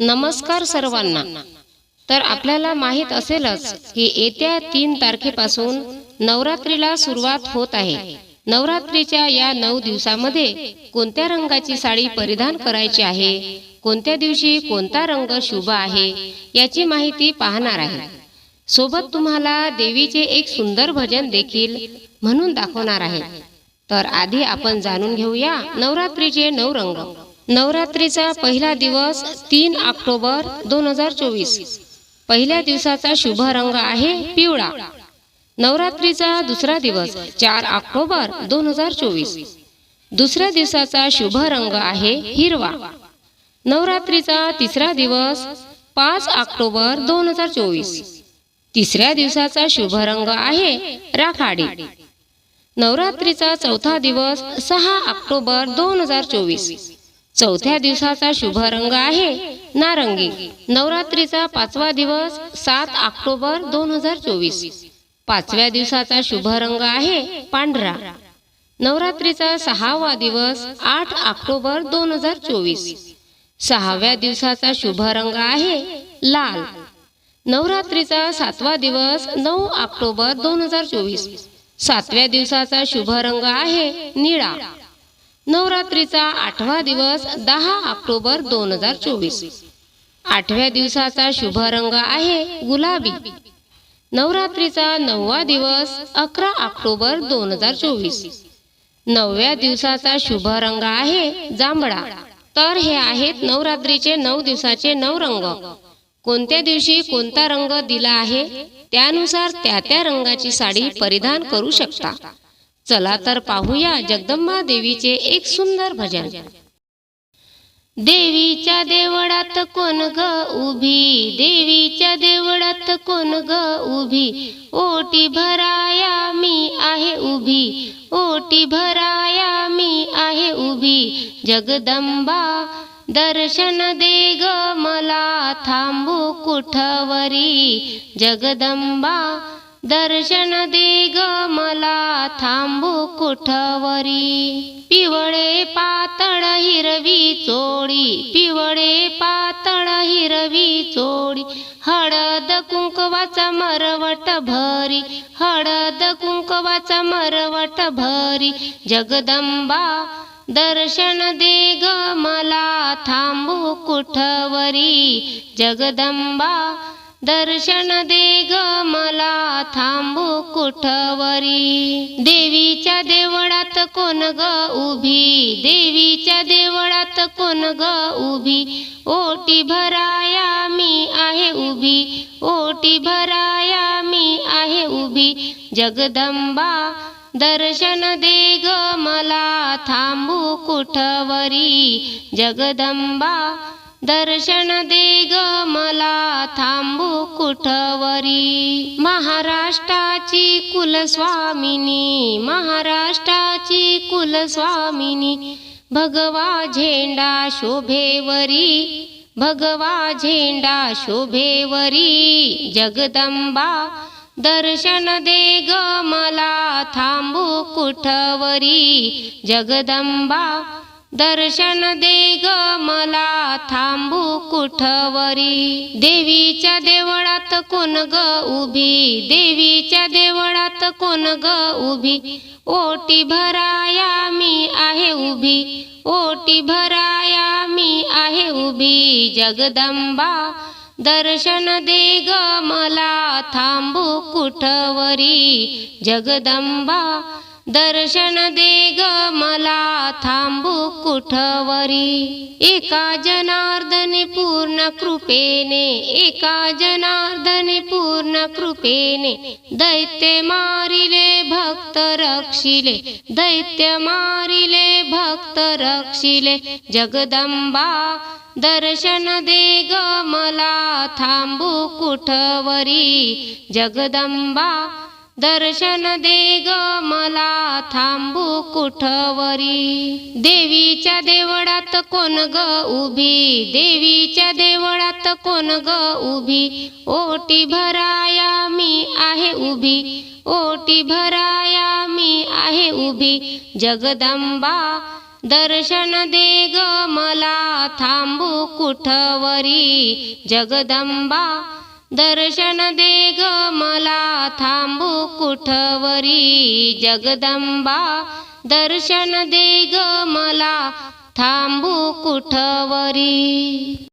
नमस्कार सर्वांना. तर आपल्याला माहीत असेलच की येत्या तीन तारखेपासून नवरात्रीला सुरुवात होत आहे. नवरात्रीच्या या नऊ दिवसामध्ये कोणत्या रंगाची साडी परिधान करायची आहे? कोणत्या दिवशी कोणता रंग शुभ आहे? याची माहिती पाहणार आहे. सोबत तुम्हाला देवीचे एक सुंदर भजन देखील म्हणून दाखवणार आहे. तर आधी आपण जाणून घेऊया नवरात्रीचे नऊ रंग. नवरात्रीचा पहिला दिवस तीन ऑक्टोबर दोन हजार चोवीस. पहिल्या दिवसाचा शुभ रंग आहे पिवळा. नवरात्रीचा दुसरा दिवस चार ऑक्टोबर दोन हजार चोवीस. दुसऱ्या दिवसाचा शुभ रंग आहे हिरवा. नवरात्रीचा तिसरा दिवस पाच ऑक्टोबर दोन हजार चोवीस. तिसऱ्या दिवसाचा शुभ रंग आहे राखाडी. नवरात्रीचा चौथा दिवस सहा ऑक्टोबर दोन हजार चोवीस. चौथ्या दिवसाचा शुभ रंग आहे. नारंगी. नवरात्रीचा पाचवा दिवस सात ऑक्टोबर दोन हजार चोवीस. पाचव्या दिवसाचा शुभ रंग आहे पांढरा. नवरात्रीचा सहावा दिवस आठ ऑक्टोबर दोन हजार चोवीस. सहाव्या दिवसाचा शुभ रंग आहे लाल. नवरात्रीचा सातवा दिवस नऊ ऑक्टोबर दोन हजार चोवीस. सातव्या दिवसाचा शुभ रंग आहे निळा. नवरात्रीचा आठवा दिवस दहा ऑक्टोबर दोन हजार चोवीस. आठव्या दिवसाचा शुभ रंग आहे गुलाबी. नवरात्रीचा नववा दिवस अकरा ऑक्टोबर दोन हजार चोवीस. नवव्या दिवसाचा शुभ रंग आहे जांभळा. तर हे आहेत नवरात्रीचे नऊ दिवसाचे नऊ रंग. कोणत्या दिवशी कोणता रंग दिला आहे? त्यानुसार त्या त्या रंगाची साडी परिधान करू शकता. चला तर पाहूया जगदंबा देवीचे एक सुंदर भजन. देवीच्या देवळात कोण ग उभी? देवीच्या देवळात कोण ग उभी? ओटी भराया मी आहे उभी. ओटी भराया मी आहे उभी. जगदंबा दर्शन दे ग मला. थांबू कुठवरी जगदंबा दर्शन दे ग मला थांबू कुठवरी? पिवळे पातळ हिरवी चोळी पिवळे पातळ हिरवी चोळी. हळद कुंकवाचा मरवट भरी हळद कुंकवाचा मरवट भरी. जगदंबा दर्शन दे ग मला थांबू कुठवरी? जगदंबा दर्शन दे ग मला थांबू कुठवरी? देवीच्या देवळात कोण ग उभी? देवीच्या देवळात कोण ग उभी? ओटी भराया मी आहे उभी ओटी भराया मी आहे उभी. जगदंबा दर्शन दे ग मला थांबू कुठवरी? जगदंबा दर्शन दे ग मला थांबू कुठवरी? महाराष्ट्राची कुलस्वामिनी महाराष्ट्राची कुलस्वामिनी भगवा झेंडा शोभेवरी भगवा झेंडा शोभेवरी जगदंबा दर्शन दे ग मला थांबू कुठवरी? जगदंबा दर्शन दे ग मला थांबू कुठवरी. देवीच्या देवळात कोण ग उभी? देवीच्या देवळात कोण ग उभी? ओटी भराया मी आहे उभी. ओटी भराया मी आहे उभी. जगदंबा दर्शन दे ग मला थांबू कुठवरी. जगदंबा दर्शन दे ग मला थांबू कुठवरी? एका जनार्दने पूर्ण कृपेने एका जनार्दने पूर्ण कृपेने दैत्य मारिले भक्त रक्षिले दैत्य मारिले भक्त रक्षिले जगदंबा दर्शन दे ग मला थांबू कुठवरी? जगदंबा दर्शन दे ग मला थांबू कुठवरी. देवीच्या देवळात कोण ग उभी? देवीच्या देवळात कोण ग उभी? ओटी भराया मी आहे उभी. ओटी भराया मी आहे उभी. जगदंबा दर्शन दे ग मला थांबू कुठवरी. जगदंबा दर्शन दे ग मला थांबू कुठवरी जगदंबा. दर्शन दे ग मला थांबू कुठवरी.